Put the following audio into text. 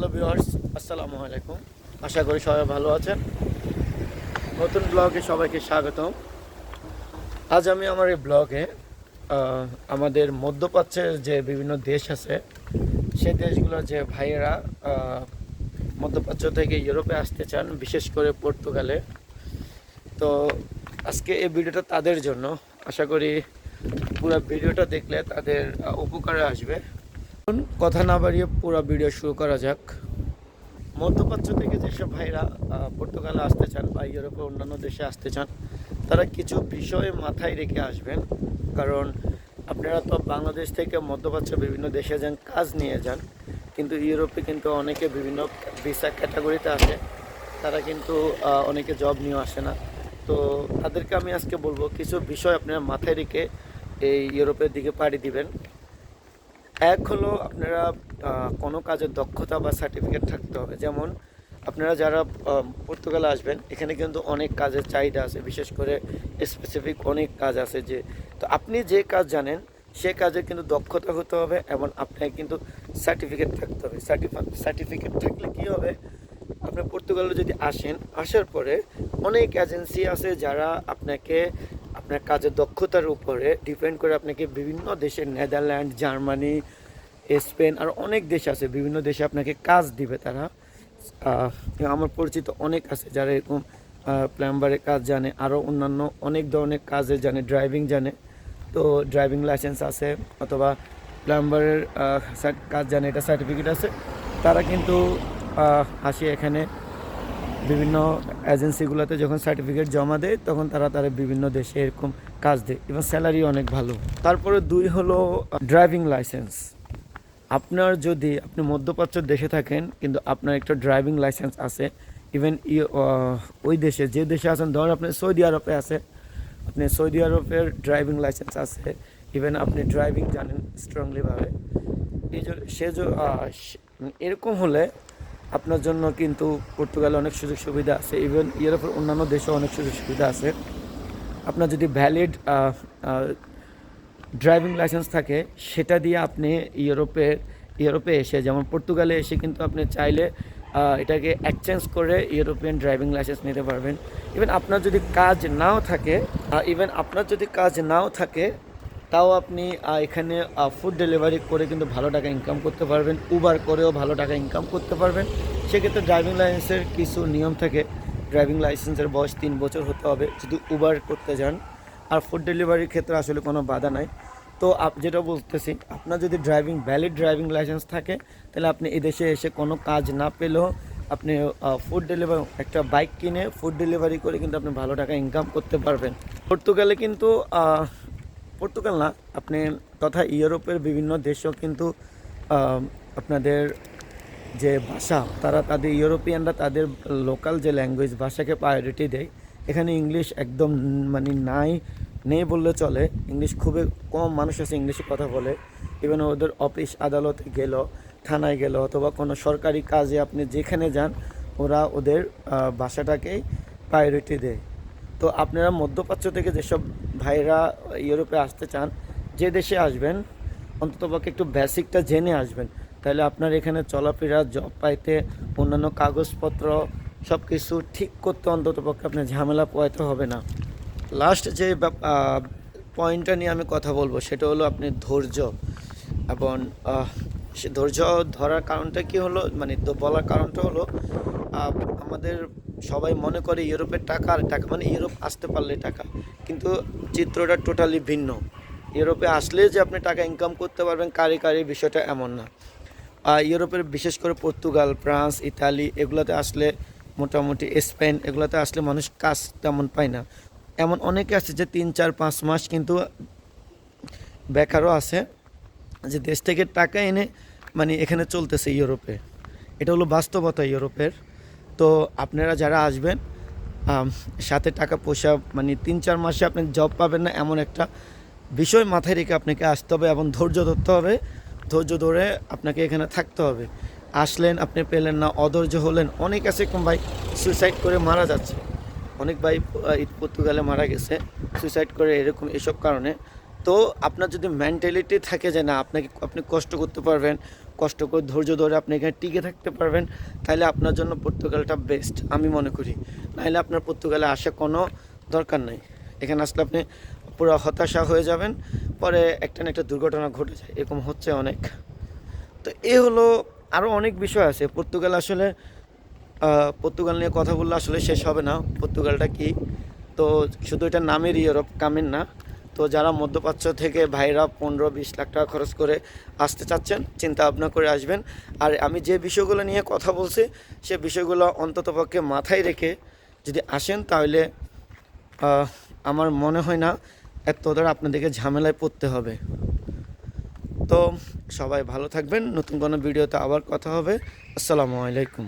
Hello viewers, আসসালামু আলাইকুম। আশা করি সবাই ভালো আছেন। নতুন ব্লগে সবাইকে স্বাগতম। আজ আমি আমার এই ব্লগে আমাদের মধ্যপ্রাচ্যের যে বিভিন্ন দেশ আছে, সেই দেশগুলোর যে ভাইয়েরা মধ্যপ্রাচ্য থেকে ইউরোপে আসতে চান, বিশেষ করে পর্তুগালে। তো আজকে এই ভিডিওটা তাদের জন্য। আশা করি পুরো ভিডিওটা দেখলে তাদের উপকারে আসবে। কথা না বাড়িয়ে পুরো ভিডিও শুরু করা যাক। মধ্যপ্রাচ্য থেকে যেসব ভাইরা পর্তুগালে আসতে চান বা ইউরোপে অন্যান্য দেশে আসতে চান, তারা কিছু বিষয় মাথায় রেখে আসবেন। কারণ আপনারা তো বাংলাদেশ থেকে মধ্যপ্রাচ্য বিভিন্ন দেশে যান, কাজ নিয়ে যান, কিন্তু ইউরোপে কিন্তু অনেকে বিভিন্ন ভিসা ক্যাটাগরিতে আসে। তারা কিন্তু অনেকে জব নিয়ে আসে না। তো তাদেরকে আমি আজকে বলব, কিছু বিষয় আপনারা মাথায় রেখে এই ইউরোপের দিকে পাড়ি দিবেন। এক হলো আপনারা কোনো কাজের দক্ষতা বা সার্টিফিকেট থাকতে হবে। যেমন আপনারা যারা পর্তুগালে আসবেন, এখানে কিন্তু অনেক কাজের চাহিদা আছে। বিশেষ করে স্পেসিফিক অনেক কাজ আছে যে, তো আপনি যে কাজ জানেন, সে কাজে কিন্তু দক্ষতা হতে হবে এবং আপনাকে কিন্তু সার্টিফিকেট থাকতে হবে। সার্টিফিকেট থাকলে কি হবে? আপনি পর্তুগালে যদি আসেন, আসার পরে অনেক এজেন্সি আছে যারা আপনাকে আপনার কাজের দক্ষতার উপরে ডিপেন্ড করে আপনাকে বিভিন্ন দেশের নেদারল্যান্ড জার্মানি স্পেন আর অনেক দেশ আছে। বিভিন্ন দেশে আপনাকে কাজ দিবে তারা। আমার পরিচিত অনেক আছে যারা এরকম প্লাম্বারের কাজ জানে আরও অন্যান্য অনেক ধরনের কাজে জানে ড্রাইভিং জানে। তো ড্রাইভিং লাইসেন্স আছে অথবা প্লাম্বারের কাজ জানে, এটা সার্টিফিকেট আছে। তারা কিন্তু আসে এখানে বিভিন্ন এজেন্সিগুলোতে যখন সার্টিফিকেট জমা দেয়, তখন তারা তারা বিভিন্ন দেশে এরকম কাজ দেয় এবং স্যালারি অনেক ভালো। তারপরে দুই হলো ড্রাইভিং লাইসেন্স আপনার যদি, আপনি মধ্যপ্রাচ্য দেশে থাকেন, কিন্তু আপনার একটা ড্রাইভিং লাইসেন্স আছে ইভেন ওই দেশে, যে দেশে আছেন, ধরুন আপনি সৌদি আরবে আছে, আপনি সৌদি আরবের ড্রাইভিং লাইসেন্স আছে ইভেন আপনি ড্রাইভিং জানেন স্ট্রংলিভাবে এই সে- এরকম হলে আপনার জন্য কিন্তু পর্তুগালে অনেক সুযোগ সুবিধা আছে। ইভেন ইউরোপের অন্যান্য দেশেও অনেক সুযোগ সুবিধা আছে। আপনার যদি ভ্যালিড ড্রাইভিং লাইসেন্স থাকে, সেটা দিয়ে আপনি ইউরোপে ইউরোপে এসে, যেমন পর্তুগালে এসে কিন্তু আপনি চাইলে এটাকে এক্সচেঞ্জ করে ইউরোপিয়ান ড্রাইভিং লাইসেন্স নিতে পারবেন। ইভেন আপনার যদি কাজ নাও থাকে ইভেন আপনার যদি কাজ নাও থাকে তাও আপনি এখানে ফুড ডেলিভারি করে কিন্তু ভালো টাকা ইনকাম করতে পারবেন। উবার করেও ভালো টাকা ইনকাম করতে পারবেন। সেক্ষেত্রে ড্রাইভিং লাইসেন্সের কিছু নিয়ম থাকে। ড্রাইভিং লাইসেন্সের বয়স তিন বছর হতে হবে। যদি উবার করতে যান, আর ফুড ডেলিভারির ক্ষেত্রে আসলে কোনো বাধা নাই। তো আপ, যেটা বলতেছি, আপনার যদি ড্রাইভিং ভ্যালিড ড্রাইভিং লাইসেন্স থাকে, তাহলে আপনি এদেশে এসে কোনো কাজ না পেলেও আপনি ফুড ডেলিভারি একটা বাইক কিনে ফুড ডেলিভারি করে কিন্তু আপনি ভালো টাকা ইনকাম করতে পারবেন। পর্তুগালে কিন্তু পর্তুগাল না, আপনি তথা ইউরোপের বিভিন্ন দেশেও কিন্তু আপনাদের যে ভাষা, তারা তাদের, ইউরোপিয়ানরা তাদের লোকাল যে ল্যাঙ্গুয়েজ ভাষাকে প্রায়োরিটি দেয়। এখানে ইংলিশ একদম মানে নাই, নেই বললে চলে। ইংলিশ খুবই কম মানুষ আছে ইংলিশে কথা বলে। ইভেন ওদের অফিস আদালতে গেল, থানায় গেল, অথবা কোনো সরকারি কাজে আপনি যেখানে যান, ওরা ওদের ভাষাটাকেই প্রায়োরিটি দেয়। তো আপনারা মধ্যপ্রাচ্য থেকে যেসব ভাইরা ইউরোপে আসতে চান, যে দেশে আসবেন অন্ততপক্ষে একটু বেসিকটা জেনে আসবেন। তাহলে আপনার এখানে চলাফেরা জব পাইতে, অন্যান্য কাগজপত্র সব কিছু ঠিক করতে অন্ততপক্ষে আপনার ঝামেলা পোয়াতে হবে না। লাস্ট যে পয়েন্টটা নিয়ে আমি কথা বলব, সেটা হলো আপনি ধৈর্য। এবং সে ধৈর্য ধরার কারণটা কি হলো? মানে বলার কারণটা হলো আমাদের সবাই মনে করে ইউরোপের টাকা আর টাকা মানে ইউরোপ আসতে পারলে টাকা। কিন্তু চিত্রটা টোটালি ভিন্ন। ইউরোপে আসলে যে আপনি টাকা ইনকাম করতে পারবেন, কারি কারি বিষয়টা এমন না। আর ইউরোপের বিশেষ করে পর্তুগাল, ফ্রান্স, ইতালি, এগুলোতে আসলে মোটামুটি স্পেন, এগুলোতে আসলে মানুষ কাজ তেমন পায় না। এমন অনেকে আছে যে তিন, চার, পাঁচ মাস কিন্তু বেকারও আছে, যে দেশ থেকে টাকা এনে মানে এখানে চলতেছে ইউরোপে। এটা হলো বাস্তবতা ইউরোপের। তো আপনারা যারা আসবেন সাথে টাকা পয়সা মানে তিন চার মাসে আপনি জব পাবেন না এমন একটা বিষয় মাথায় রেখে আপনাকে আসতে হবে এবং ধৈর্য ধরতে হবে। ধৈর্য ধরে আপনাকে এখানে থাকতে হবে। আসলেন, আপনি পেলেন না, অধৈর্য হলেন। অনেক আছে, এরকম ভাই সুইসাইড করে মারা যাচ্ছে। অনেক ভাই পর্তুগালে মারা গেছে সুইসাইড করে এরকম এসব কারণে। তো আপনার যদি মেন্টালিটি থাকে যে না, আপনাকে, আপনি কষ্ট করতে পারবেন কষ্ট করে ধৈর্য ধরে আপনি এখানে টিকে থাকতে পারবেন, তাহলে আপনার জন্য পর্তুগালটা বেস্ট আমি মনে করি। নাহলে আপনার পর্তুগালে আসা কোনো দরকার নেই। এখানে আসলে আপনি পুরো হতাশা হয়ে যাবেন, পরে একটা না একটা দুর্ঘটনা ঘটে যায়, এরকম হচ্ছে অনেক। তো এ হলো আরও অনেক বিষয় আছে। পর্তুগাল আসলে পর্তুগাল নিয়ে কথা বললে আসলে শেষ হবে না। পর্তুগালটা কি? তো শুধু এটা নামের ইউরোপ কামের না। তো যারা মধ্যপ্রাচ্য থেকে ভাইরা পনেরো বিশ লাখ টাকা খরচ করে আসতে চাচ্ছেন, চিন্তা ভাবনা করে আসবেন। আর আমি যে বিষয়গুলো নিয়ে কথা বলছি, সে বিষয়গুলো অন্ততপক্ষে মাথায় রেখে যদি আসেন, তাহলে আমার মনে হয় না এত ধরে আপনাদেরকে ঝামেলায় পড়তে হবে। তো সবাই ভালো থাকবেন। নতুন কোনো ভিডিওতে আবার কথা হবে। আসসালামু আলাইকুম।